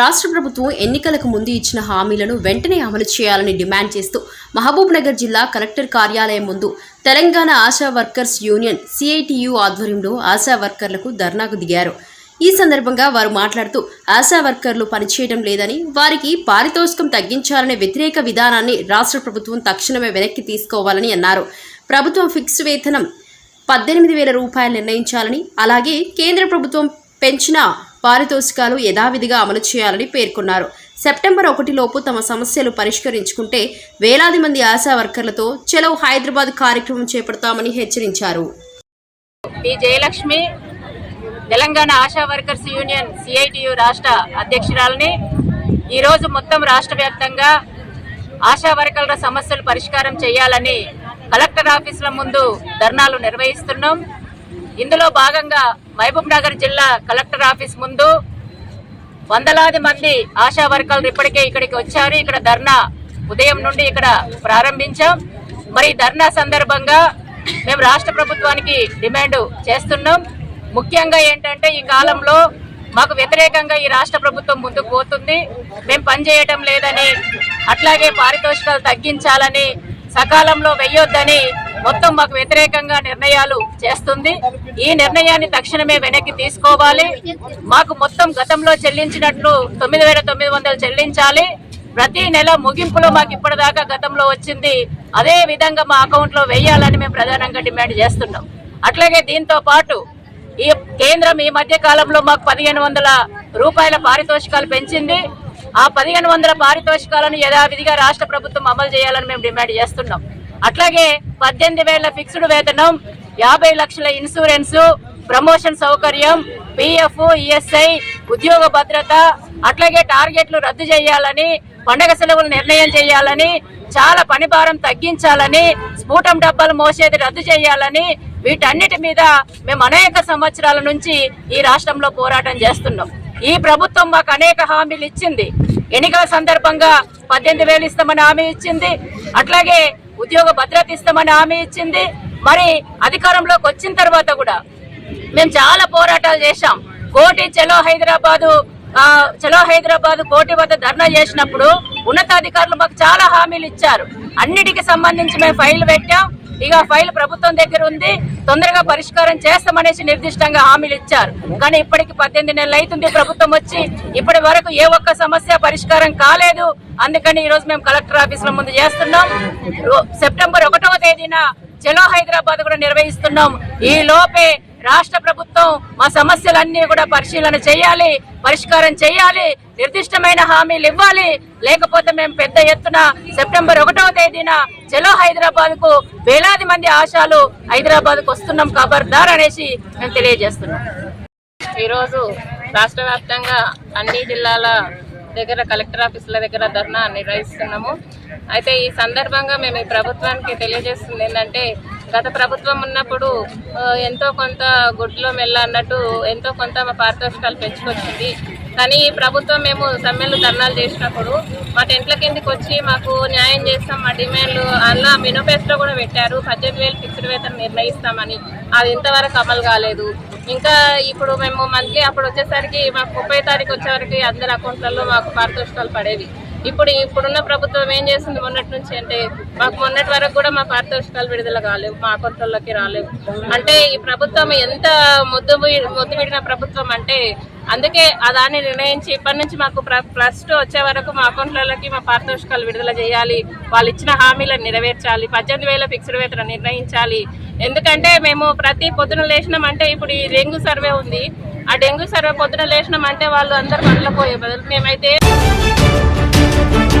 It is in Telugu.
రాష్ట్ర ప్రభుత్వం ఎన్నికలకు ముందు ఇచ్చిన హామీలను వెంటనే అమలు చేయాలని డిమాండ్ చేస్తూ మహబూబ్నగర్ జిల్లా కలెక్టర్ కార్యాలయం ముందు Telangana Asha workers union CITU ఆధ్వర్యంలో ఆశా వర్కర్లకు ధర్నాకు దిగారు. ఈ సందర్భంగా వారు మాట్లాడుతూ ఆశా వర్కర్లు పనిచేయడం లేదని వారికి పారితోషికం తగ్గించాలనే వ్యతిరేక విధానాన్ని రాష్ట్ర ప్రభుత్వం తక్షణమే వెనక్కి తీసుకోవాలని అన్నారు. ప్రభుత్వం ఫిక్స్ వేతనం పద్దెనిమిది వేల రూపాయలు నిర్ణయించాలని అలాగే కేంద్ర ప్రభుత్వం పెంచిన పారితోషికాలు యథావిధిగా అమలు చేయాలని పేర్కొన్నారు. సెప్టెంబర్ ఒకటిలోపు తమ సమస్యలు పరిష్కరించుకుంటే వేలాది మంది ఆశా వర్కర్లతో చెలవు హైదరాబాద్ కార్యక్రమం చేపడతామని హెచ్చరించారు. P Jayalakshmi Telangana Asha workers union CITU రాష్ట్ర అధ్యక్షురాలని ఈరోజు మొత్తం రాష్ట్ర వ్యాప్తంగా ఆశా వర్కర్ల సమస్యలు పరిష్కారం చేయాలని కలెక్టర్ ఆఫీసుల ముందు ధర్నాలు నిర్వహిస్తున్నాం. ఇందులో భాగంగా మహబూబ్ నగర్ జిల్లా కలెక్టర్ ఆఫీస్ ముందు వందలాది మంది ఆశా వర్కర్లు ఇప్పటికే ఇక్కడికి వచ్చారు. ఇక్కడ ధర్నా ఉదయం నుండి ఇక్కడ ప్రారంభించాం. మరి ధర్నా సందర్భంగా మేము రాష్ట్ర ప్రభుత్వానికి డిమాండ్ చేస్తున్నాం. ముఖ్యంగా ఏంటంటే ఈ కాలంలో మాకు వ్యతిరేకంగా ఈ రాష్ట్ర ప్రభుత్వం ముందుకు పోతుంది. మేము పనిచేయటం లేదని అట్లాగే పారితోషికాలు తగ్గించాలని సకాలంలో వెయ్యొద్దని మొత్తం మాకు వ్యతిరేకంగా నిర్ణయాలు చేస్తుంది. ఈ నిర్ణయాన్ని తక్షణమే వెనక్కి తీసుకోవాలి. మాకు మొత్తం గతంలో చెల్లించినట్లు తొమ్మిది వేల తొమ్మిది వందలు చెల్లించాలి. ప్రతి నెల ముగింపులో మాకు ఇప్పటిదాకా గతంలో వచ్చింది. అదే విధంగా మా అకౌంట్లో వేయాలని మేము ప్రధానంగా డిమాండ్ చేస్తున్నాం. అట్లాగే దీంతో పాటు ఈ కేంద్రం ఈ మధ్య కాలంలో మాకు పదిహేను వందల రూపాయల పారితోషికాలు పెంచింది. ఆ పదిహేను వందల పారితోషికాలను యథావిధిగా రాష్ట్ర ప్రభుత్వం అమలు చేయాలని మేము డిమాండ్ చేస్తున్నాం. అట్లాగే పద్దెనిమిది వేల ఫిక్స్డ్ వేతనం యాభై లక్షల ఇన్సూరెన్స్ ప్రమోషన్ సౌకర్యం పిఎఫ్ ఈఎస్ఐ ఉద్యోగ భద్రత అట్లాగే టార్గెట్లు రద్దు చేయాలని పండగ సెలవులు నిర్ణయం చేయాలని చాలా పని భారం తగ్గించాలని స్ఫూటం డబ్బాలు మోసేది రద్దు చేయాలని వీటన్నిటి మీద మేము అనేక సంవత్సరాల నుంచి ఈ రాష్ట్రంలో పోరాటం చేస్తున్నాం. ఈ ప్రభుత్వం మాకు అనేక హామీలు ఇచ్చింది. ఎన్నికల సందర్భంగా పద్దెనిమిది వేలు ఇస్తామని హామీ ఇచ్చింది. అట్లాగే ఉద్యోగ భద్రత ఇస్తామని హామీ ఇచ్చింది. మరి అధికారంలోకి వచ్చిన తర్వాత కూడా మేము చాలా పోరాటాలు చేశాం. కోటి చలో హైదరాబాదు చలో హైదరాబాద్ కోటి వద్ద ధర్నా చేసినప్పుడు ఉన్నతాధికారులు మాకు చాలా హామీలు ఇచ్చారు. అన్నిటికి సంబంధించి మేము ఫైల్ పెట్టాం. ఇక ఫైల్ ప్రభుత్వం దగ్గర ఉంది. తొందరగా పరిష్కారం చేస్తామనేసి నిర్దిష్టంగా హామీలు ఇచ్చారు. కానీ ఇప్పటికి పద్దెనిమిది నెలలు అవుతుంది ప్రభుత్వం వచ్చి ఇప్పటి వరకు ఏ ఒక్క సమస్య పరిష్కారం కాలేదు. అందుకని ఈ రోజు మేము కలెక్టర్ ఆఫీసుల ముందు చేస్తున్నాం. సెప్టెంబర్ ఒకటవ తేదీన చలో హైదరాబాద్ కూడా నిర్వహిస్తున్నాం. ఈ లోపే రాష్ట్ర ప్రభుత్వం మా సమస్యలన్నీ కూడా పరిశీలన చేయాలి పరిష్కారం చేయాలి నిర్దిష్టమైన హామీలు ఇవ్వాలి. లేకపోతే మేము పెద్ద ఎత్తున సెప్టెంబర్ ఒకటవ తేదీన చలో హైదరాబాద్కు వేలాది మంది ఆశాలు హైదరాబాద్కు వస్తున్నాం ఖబర్దార్ అనేసి మేము తెలియజేస్తున్నాం. ఈరోజు రాష్ట్ర వ్యాప్తంగా అన్ని జిల్లాల దగ్గర కలెక్టర్ ఆఫీసుల దగ్గర ధర్నా నిర్వహిస్తున్నాము. అయితే ఈ సందర్భంగా మేము ఈ ప్రభుత్వానికి తెలియజేస్తుంది ఏంటంటే గత ప్రభుత్వం ఉన్నప్పుడు ఎంతో కొంత గుడ్లో మెల్ల అన్నట్టు ఎంతో కొంత మా పారితోషికాలు పెంచుకొచ్చింది. కానీ ఈ ప్రభుత్వం మేము సమ్మెలు ధర్నాలు చేసినప్పుడు మా టెంట్ల కిందకి వచ్చి మాకు న్యాయం చేస్తాం మా డిమాండ్లు అలా మినోఫెస్టో కూడా పెట్టారు. పద్దెనిమిది వేలు ఫిక్స్డ్ వేతనం నిర్ణయిస్తామని. అది ఇంతవరకు అమలు కాలేదు. ఇంకా ఇప్పుడు మేము మంత్లీ అప్పుడు వచ్చేసరికి మాకు ముప్పై తారీఖు వచ్చేవరకు అందరి అకౌంట్లలో మాకు పారితోషికాలు పడేవి. ఇప్పుడు ఇప్పుడున్న ప్రభుత్వం ఏం చేస్తుంది మొన్నటి నుంచి అంటే మాకు మొన్నటి వరకు కూడా మా పారితోషికాలు విడుదల కాలేవు మా అకౌంట్లలోకి రాలేవు. అంటే ఈ ప్రభుత్వం ఎంత ముద్దు ముద్దు విడిన ప్రభుత్వం అంటే అందుకే ఆ దాన్ని నిర్ణయించి ఇప్పటి నుంచి మాకు ప్లస్ టూ వచ్చే వరకు మా అకౌంట్లలోకి మా పారితోషికాలు విడుదల చేయాలి. వాళ్ళు ఇచ్చిన హామీలను నెరవేర్చాలి. పద్దెనిమిది వేల ఫిక్స్డ్ వేతన నిర్ణయించాలి. ఎందుకంటే మేము ప్రతి పొద్దున లేచినామంటే ఇప్పుడు ఈ డెంగ్యూ సర్వే ఉంది. ఆ డెంగ్యూ సర్వే పొద్దున లేచినామంటే వాళ్ళు అందరూ పనులు పోయే బదులు. మేమైతే Thank you.